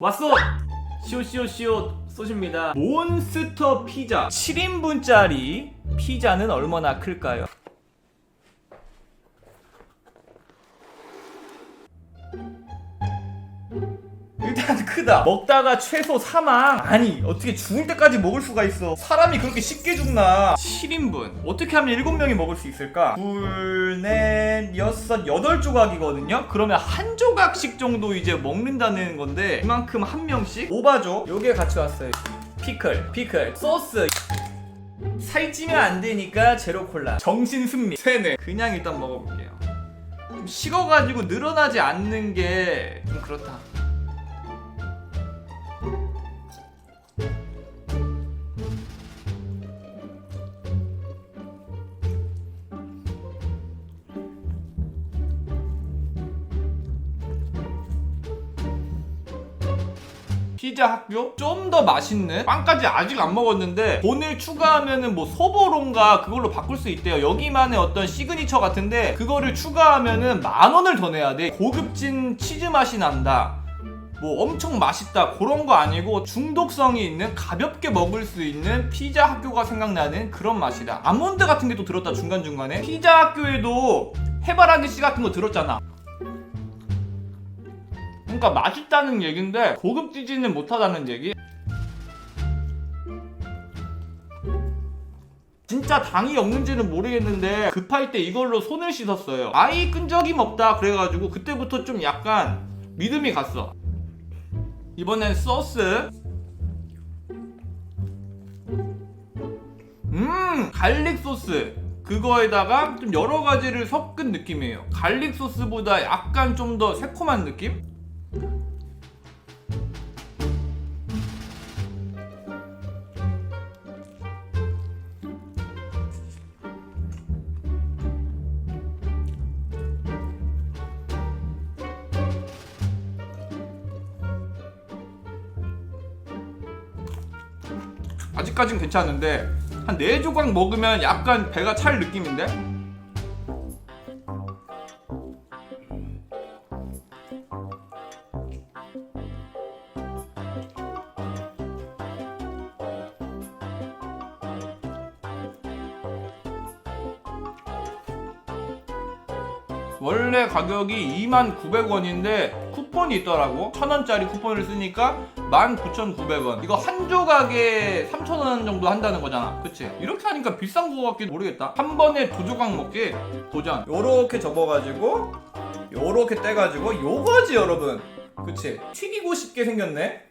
왔어! 시오시오시오 쏘십니다. 몬스터 피자 7인분짜리 피자는 얼마나 클까요? 일단 크다. 먹다가 최소 사망. 아니 어떻게 죽을 때까지 먹을 수가 있어? 사람이 그렇게 쉽게 죽나? 7인분. 어떻게 하면 7명이 먹을 수 있을까? 둘, 넷, 여섯, 여덟 조각이거든요. 그러면 한 조각씩 정도 이제 먹는다는 건데 이만큼 한 명씩 오바죠. 요게 같이 왔어요. 피클, 피클, 소스. 살찌면 안 되니까 제로 콜라. 정신 승리. 세네. 그냥 일단 먹어볼게요. 좀 식어가지고 늘어나지 않는 게 좀 그렇다. 피자 학교? 좀 더 맛있는? 빵까지 아직 안 먹었는데 돈을 추가하면은 뭐 소보론가 그걸로 바꿀 수 있대요. 여기만의 어떤 시그니처 같은데 그거를 추가하면은 만 원을 더 내야 돼. 고급진 치즈 맛이 난다 뭐 엄청 맛있다 그런 거 아니고 중독성이 있는 가볍게 먹을 수 있는 피자 학교가 생각나는 그런 맛이다 아몬드 같은 게 또 들었다 중간중간에 피자 학교에도 해바라기 씨 같은 거 들었잖아 그러니까 맛있다는 얘긴데 고급지지는 못하다는 얘기. 진짜 당이 없는지는 모르겠는데 급할 때 이걸로 손을 씻었어요. 아이 끈적임 없다 그래가지고 그때부터 좀 약간 믿음이 갔어. 이번엔 소스. 음 갈릭 소스. 그거에다가 좀 여러 가지를 섞은 느낌이에요. 갈릭 소스보다 약간 좀 더 새콤한 느낌? 아직까진 괜찮은데 한네 조각 먹으면 약간 배가 찰 느낌인데? 원래 가격이 29,900원인데 쿠폰이 있더라고. 1,000원짜리 쿠폰을 쓰니까 19,900원. 이거 한 조각에 3,000원 정도 한다는 거잖아. 그치? 이렇게 하니까 비싼 거 같기도 모르겠다. 한 번에 두 조각 먹기 도전. 요렇게 접어가지고 요렇게 떼가지고 요거지 여러분. 그치? 튀기고 싶게 생겼네.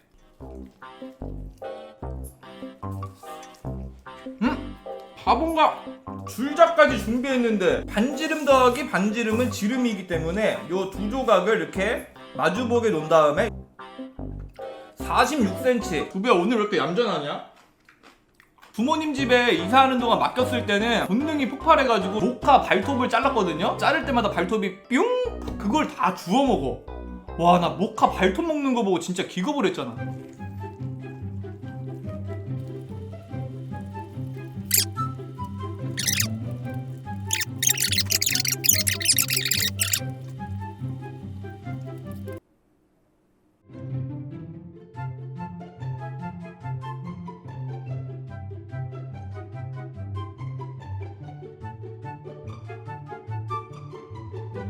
음? 바본가 줄자까지 준비했는데 반지름 더하기 반지름은 지름이기 때문에 요 두 조각을 이렇게 마주보게 놓은 다음에 46cm 두배 오늘 왜 이렇게 얌전하냐? 부모님 집에 이사하는 동안 맡겼을 때는 본능이 폭발해가지고 모카 발톱을 잘랐거든요? 자를 때마다 발톱이 뿅! 그걸 다 주워 먹어 와 나 모카 발톱 먹는 거 보고 진짜 기겁을 했잖아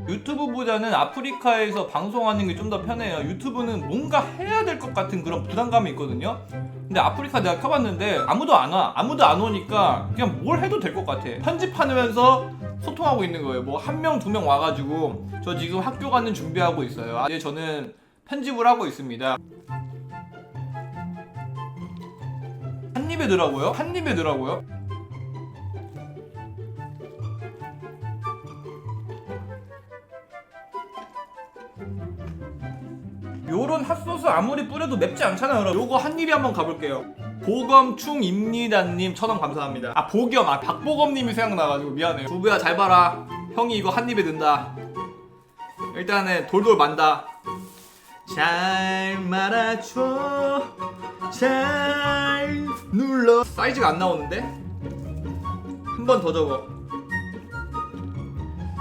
유튜브보다는 아프리카에서 방송하는 게 좀 더 편해요. 유튜브는 뭔가 해야 될 것 같은 그런 부담감이 있거든요. 근데 아프리카 내가 켜봤는데 아무도 안 와. 아무도 안 오니까 그냥 뭘 해도 될 것 같아. 편집하면서 소통하고 있는 거예요. 뭐 한 명, 두 명 와가지고 저 지금 학교 가는 준비하고 있어요. 아, 예, 저는 편집을 하고 있습니다. 한 입에 더라고요? 한 입에 더라고요? 요런 핫소스 아무리 뿌려도 맵지 않잖아요 여러분. 요거 한 입에 한번 가볼게요. 보검충입니다님 천원 감사합니다. 아 보겸. 아 박보검님이 생각나가지고. 미안해요. 두부야 잘 봐라. 형이 이거 한 입에 넣는다. 일단은 돌돌 만다. 잘 말아줘. 잘 눌러. 사이즈가 안 나오는데? 한 번 더 접어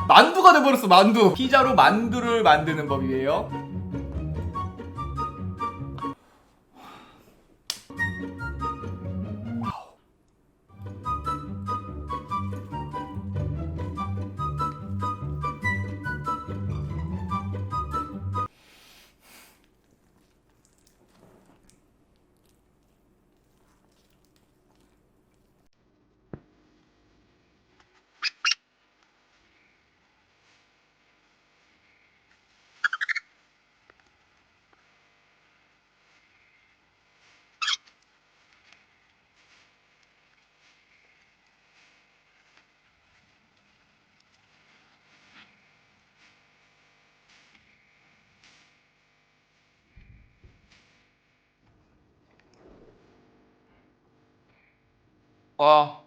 만두가 돼버렸어 만두. 피자로 만두를 만드는 법이에요 와.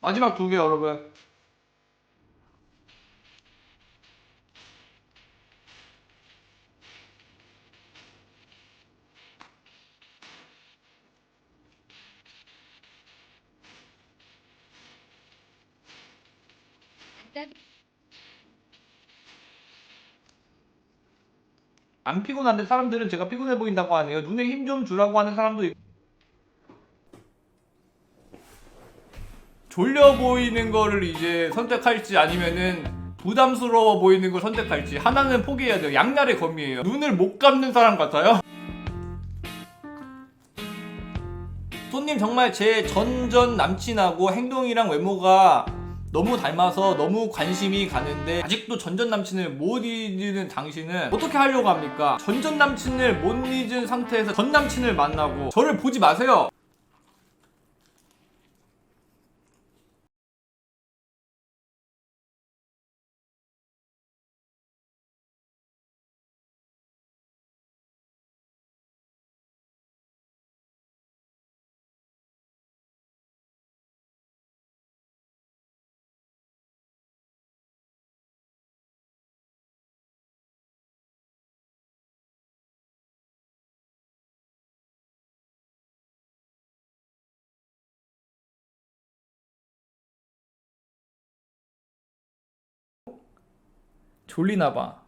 마지막 두 개 여러분. 안 피곤한데 사람들은 제가 피곤해 보인다고 하네요. 눈에 힘 좀 주라고 하는 사람도 있고. 졸려 보이는 거를 이제 선택할지 아니면은 부담스러워 보이는 걸 선택할지 하나는 포기해야 돼요. 양날의 검이에요. 눈을 못 감는 사람 같아요. 손님 정말 제 전전 남친하고 행동이랑 외모가 너무 닮아서 너무 관심이 가는데 아직도 전전 남친을 못 잊는 당신은 어떻게 하려고 합니까? 전전 남친을 못 잊은 상태에서 전 남친을 만나고 저를 보지 마세요. 졸리나 봐.